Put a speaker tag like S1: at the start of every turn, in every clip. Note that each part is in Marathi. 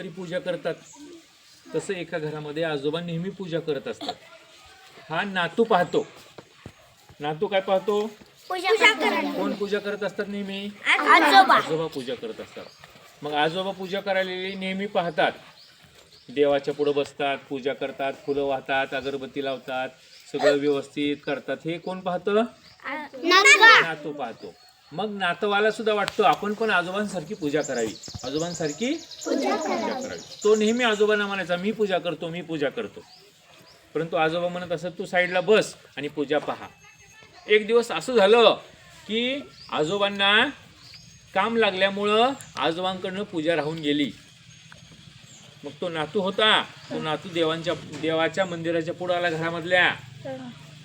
S1: कधीतरी पूजा करतात. तसं एका घरामध्ये आजोबा नेहमी पूजा करत असतात. हा नातू पाहतो. नातू काय पाहतो?
S2: पूजा करा
S1: कोण पूजा करत असतात नेहमी?
S2: आजोबा.
S1: आजोबा पूजा करत असतात. मग आजोबा पूजा करायला नेहमी पाहतात. देवाच्या पुढे बसतात पूजा करतात फुलं वाहतात अगरबत्ती लावतात सगळं व्यवस्थित करतात. हे कोण पाहतं? नातू पाहतो. मग नातवाला सुद्धा वाटतं आपण पण आजोबांसारखी पूजा करावी. आजोबांसारखी पूजा करावी. तो नेहमी आजोबांना म्हणायचा मी पूजा करतो मी पूजा करतो. परंतु आजोबा म्हणत असत तू साईडला बस आणि पूजा पहा. एक दिवस असं झालं की आजोबांना काम लागल्यामुळं आजोबांकडनं पूजा राहून गेली. मग तो नातू होता तो नातू देवांच्या देवाच्या मंदिराच्या पुढं आला घरामधल्या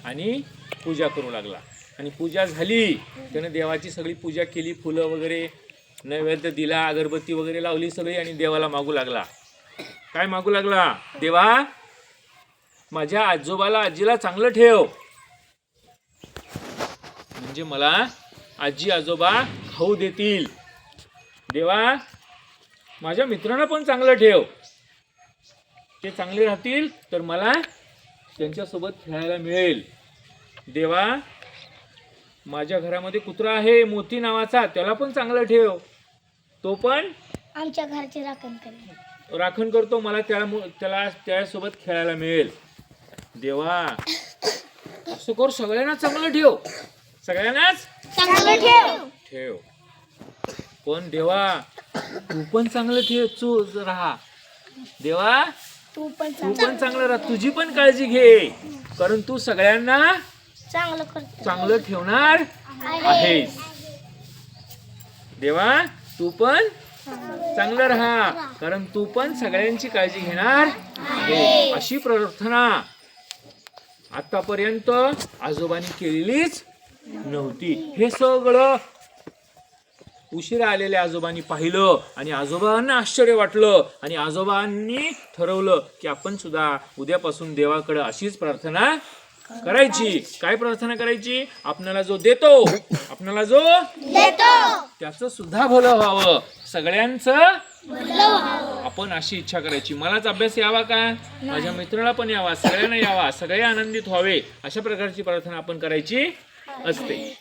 S1: आणि पूजा करू लागला. आणि पूजा झाली. त्यानं देवाची सगळी पूजा केली फुलं वगैरे नैवेद्य दिला अगरबत्ती वगैरे लावली सगळी आणि देवाला मागू लागला. काय मागू लागला? देवा माझ्या आजोबाला आजीला चांगलं ठेव. म्हणजे मला आजी आजोबा खाऊ देतील. देवा माझ्या मित्रांना पण चांगलं ठेव. ते चांगले राहतील तर मला त्यांच्यासोबत खेळायला मिळेल. देवा माझ्या घरामध्ये कुत्रा आहे मोती नावाचा त्याला पण चांगलं ठेव. तो पण?
S2: आमच्या घरचे राखण करेल.
S1: राखण करतो मला त्याला त्याला त्यासोबत खेळायला मिळेल. देवा. असं कर सगळ्यांना चांगलं ठेव. सगळ्यांनाच?
S2: चांगलं ठेव.
S1: ठेव. पण देवा तू पण चांगलं ठेव तू राहा. देवा
S2: तू पण
S1: तू पण चांगलं राहा. तुझी पण काळजी घे. कारण तू सगळ्यांना
S2: चांगलं करतो.
S1: चांगलं ठेवणार आहेस. देवा तू पण चांगलं राहा. कारण तू पण सगळ्यांची काळजी घेणार आहे. अशी प्रार्थना आतापर्यंत आजोबांनी केलेलीच नव्हती. हे सगळं उशिरा आलेल्या आजोबांनी पाहिलं आणि आजोबांना आश्चर्य वाटलं आणि आजोबांनी ठरवलं की आपण सुद्धा उद्यापासून देवाकडे अशीच प्रार्थना करायची? काय प्रार्थना करायची? आपणाला जो देतो आपणाला जो त्याचं सुद्धा भलं व्हावं. सगळ्यांचं आपण अशी इच्छा करायची. मलाच अभ्यास यावा का? माझ्या मित्राला पण यावा. सगळ्यांना यावा. सगळे आनंदित व्हावे. अशा प्रकारची प्रार्थना आपण करायची असते.